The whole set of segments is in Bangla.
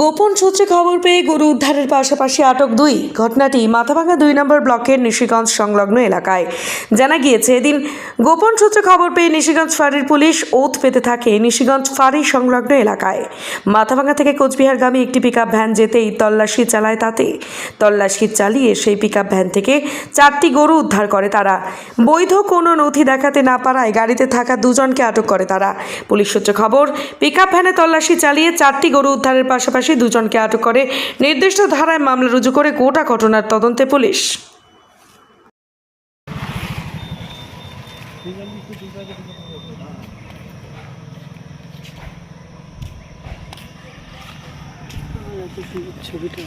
গোপন সূত্রে খবর পেয়ে গরু উদ্ধারের পাশাপাশি আটক দুই। ঘটনাটি মাথাভাঙা দুই নম্বর ব্লকের নিশিগঞ্জ সংলগ্ন এলাকায়। জানা গিয়েছে, এদিন গোপন সূত্রে খবর পেয়ে নিশিগঞ্জ ফাঁড়ির পুলিশ ওত পেতে থাকে নিশিগঞ্জ ফাঁড়ি সংলগ্ন এলাকায়। মাথাভাঙা থেকে কোচবিহারগামী একটি পিকআপ ভ্যান যেতেই তল্লাশি চালায় তাতে। তল্লাশি চালিয়ে সেই পিকআপ ভ্যান থেকে চারটি গরু উদ্ধার করে তারা। বৈধ কোনো নথি দেখাতে না পারায় গাড়িতে থাকা দুজনকে আটক করে তারা। পুলিশ সূত্রে খবর, পিকআপ ভ্যানে তল্লাশি চালিয়ে চারটি গরু উদ্ধারের পাশাপাশি দুজনকে আটক করে নির্দিষ্ট ধারায় মামলা রুজু করে গোটা ঘটনার তদন্তে পুলিশ। ছবিটা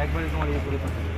একবারে তোমার ইয়ে করে থাকে